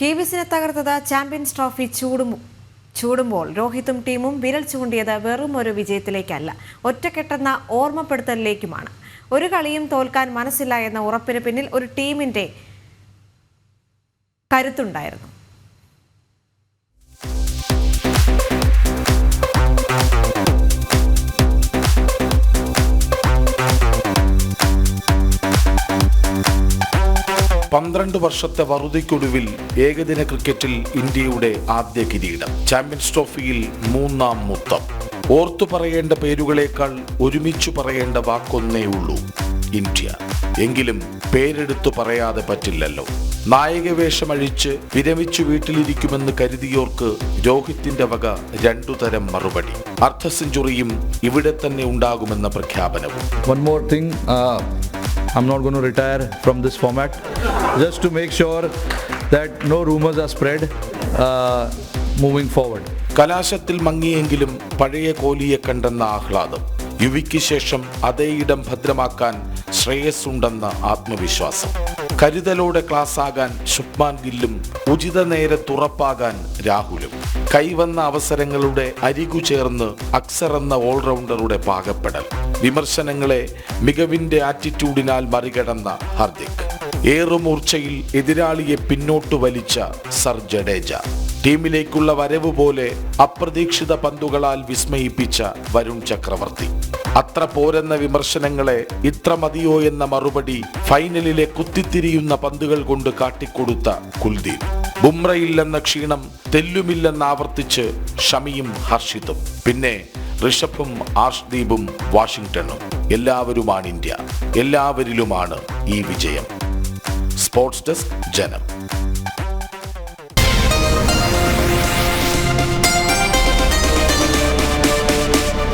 കിവീസിനെ തകർത്തത് champions trophy ചൂടും ചൂടുമ്പോൾ. രോഹിത്തും ടീമും വിരൽ ചൂണ്ടിയത് വെറും ഒരു വിജയത്തിലേക്കല്ല. ഒറ്റക്കെട്ടെന്ന ഓർമ്മപ്പെടുത്തലിലേക്കുമാണ്. ഒരു കളിയും തോൽക്കാൻ മനസ്സില്ല എന്ന ഉറപ്പിന് പിന്നിൽ ഒരു ടീമിന്റെ കരുത്തുണ്ടായിരുന്നു. പന്ത്രണ്ട് വർഷത്തെ വറുതിക്കൊടുവിൽ ഏകദിന ക്രിക്കറ്റിൽ ഇന്ത്യയുടെ ആദ്യ കിരീടം. ചാമ്പ്യൻസ് ട്രോഫിയിൽ മൂന്നാം മുത്തം. ഓർത്തു പറയേണ്ട പേരുകളേക്കാൾ ഒരുമിച്ചു പറയേണ്ട വാക്കൊന്നേ ഉള്ളൂ ഇന്ത്യ. എങ്കിലും പേരെടുത്തു പറയാതെ പറ്റില്ലല്ലോ. നായകവേഷമഴിച്ച് വിരമിച്ചു വീട്ടിലിരിക്കുമെന്ന് കരുതിയോർക്ക് രോഹിത്തിന്റെ വക രണ്ടു തരം മറുപടി. അർദ്ധ സെഞ്ചുറിയും ഇവിടെ തന്നെ ഉണ്ടാകുമെന്ന പ്രഖ്യാപനവും. One more uh, I'm not going to retire from this format just to make sure that no rumors are spread uh, moving forward. കലാശത്തിൽ മങ്ങിയെങ്കിലും പഴയ കോലിയെ കണ്ടെന്ന ആഹ്ലാദം യുവിക്ക് ശേഷം അതേ ഇടം ഭദ്രമാക്കാൻ ശ്രേയസ്സുണ്ടെന്ന ആത്മവിശ്വാസം. കരുതലോടെ ക്ലാസ്സാകാൻ ശുഭ്മാൻ ഗില്ലും ഉചിത നേരത്തുറപ്പാകാൻ രാഹുലും. കൈവന്ന അവസരങ്ങളുടെ അരികു ചേർന്ന് അക്സർ എന്ന ഓൾറൗണ്ടറുടെ പാകപ്പെടൽ. വിമർശനങ്ങളെ മികവിന്റെ ആറ്റിറ്റ്യൂഡിനാൽ മറികടന്ന ഹർദിക്. ഏറുമൂർച്ചയിൽ എതിരാളിയെ പിന്നോട്ട് വലിച്ച സർ ജഡേജ. ടീമിലേക്കുള്ള വരവ് പോലെ അപ്രതീക്ഷിത പന്തുകളാൽ വിസ്മയിപ്പിച്ച വരുൺ ചക്രവർത്തി. അത്ര പോരെന്ന വിമർശനങ്ങളെ ഇത്ര മതിയോ എന്ന മറുപടി ഫൈനലിലെ കുത്തിത്തിരിയുന്ന പന്തുകൾ കൊണ്ട് കാട്ടിക്കൊടുത്ത കുൽദീപ്. ബുംറയില്ലെന്ന ക്ഷീണം തെല്ലുമില്ലെന്ന് ആവർത്തിച്ച് ഷമിയും ഹർഷിതും പിന്നെ ഋഷഭും ആർഷ്ദീപും വാഷിംഗ്ടണും എല്ലാവരുമാണ് ഇന്ത്യ. എല്ലാവരിലുമാണ് ഈ വിജയം. സ്പോർട്സ് ഡെസ്ക് ജനം.